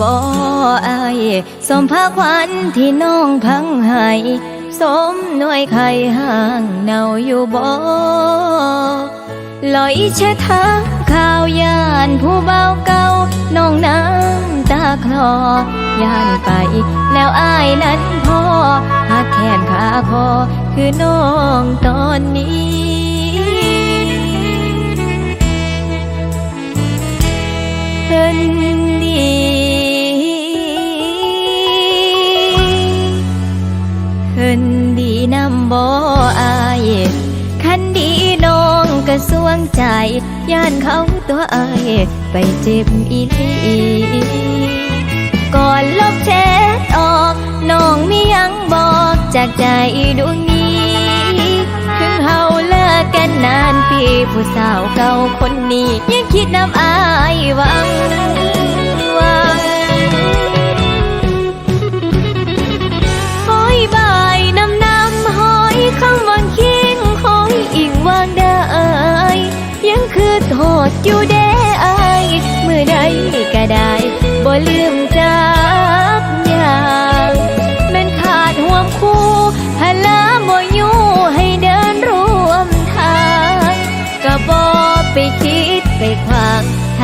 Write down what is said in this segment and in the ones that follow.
บ่อายสมภาควันที่น้องพังให้สมหน่วยไข่ห่างเนาอยู่บ่ลอยเช็ดทางข่าวยานผู้เบาเก่าน้องน้ำตาคลอยานไป แล้วอายนั้นพอหากแขนขาคอคือน้องตอนนี้เพิ่นดี วงใจ ย่านเขาตัวอายไปเจ็บอีลีก่อนลบเชทออกน้องมียังบอกจากใจดวงนี้ถึงเฮาเลิกกันนานปีผู้สาวเก่าคนนี้ ยังคิดน้ำอายหวัง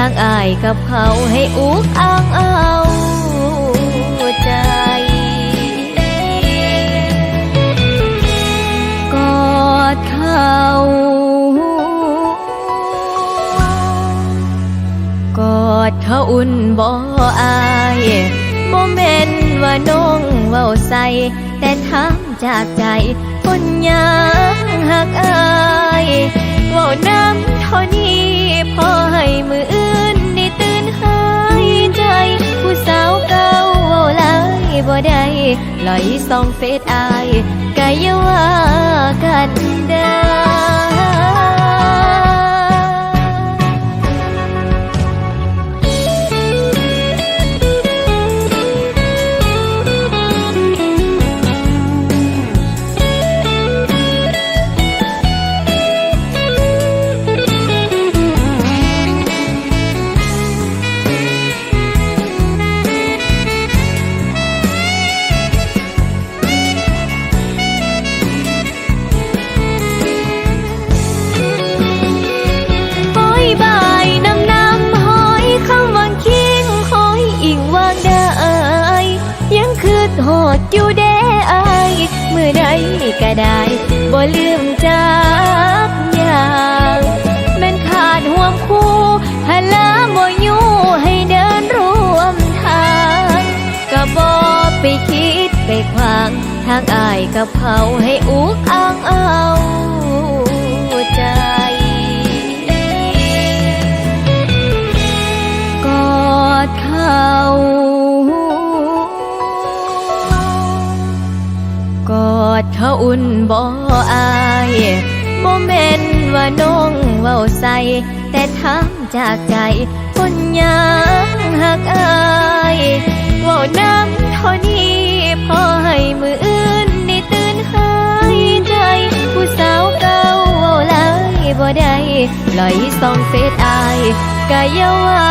างอายกับเขาให้อุกอ้างเอาใจกอดเขากอดเขาอุ่นบ่อายบ่แม่นว่าน้องเว้าใส่แต่ถามจากใจคนยังหักอาย ว่าน้ำเท่านี้พอให้มืออื่นได้ตื่นหายใจ ผู้สาวเก่าว่าลายบ่ได้ลอยส่องเฟซอายกะอย่าว่ากันได้ ดอยู่เด้อายมือใดก็ได้บ่ลืมจากอย่างแม่นขาดห่วงคู่พลาบ่อยู่ให้เดินร่วมทางก็บ่ไปคิดไปขวาง ทางอายกับเขาให้อุกอ้างเอา บ่อายบ่แม่นว่าน้องเว้าใส่แต่ถามจากใจคนยังหักอายเว้าน้ำเท่านี้พอให้มืออื่นได้ตื่นหายใจ ผู้สาวเก่าเว้าหลายบ่ได้ลอยส่องเฟซอายกะอย่าว่า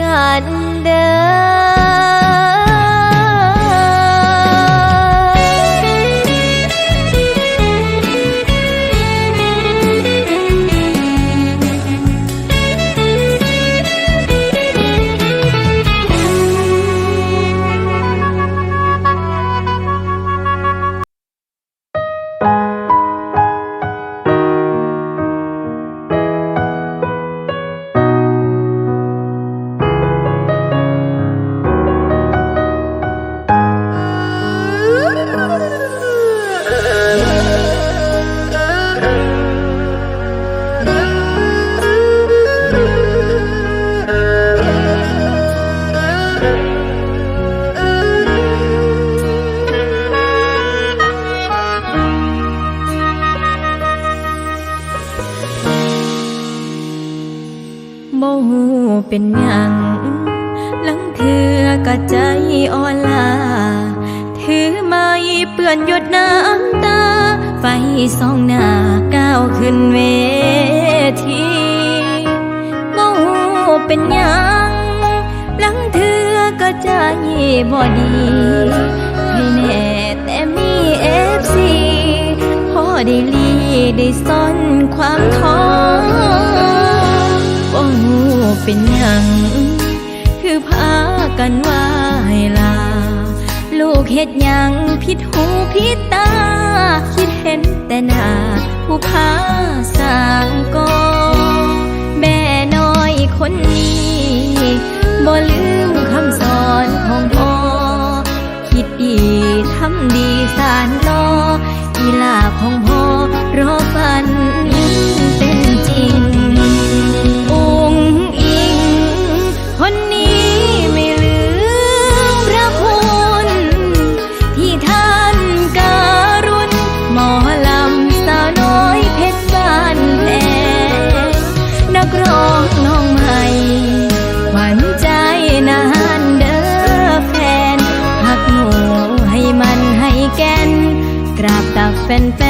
กันเด้อ เป็นยังหลังเธอก็ใจอ่อนลา ถือไม้เปื่อนหยดน้ำตา ไฟส่องหน้าก้าวขึ้นเวทีบ่หูเป็นยังหลังเธอก็ใจบ่ดีไห้แน่แต่มีเอฟซีพอได้ลีได้ซ่อนความท้อง เป็นยัง คือพากันว่าให้ลา ลูกเฮ็ดยังผิดหูผิดตา คิดเห็นแต่น้าผู้พาสางกอแม่น้อยคนนี้บ่ลืมคำสอนของพ่อ คิดดีทำดีสานต่อีลาของพ่อ and fan.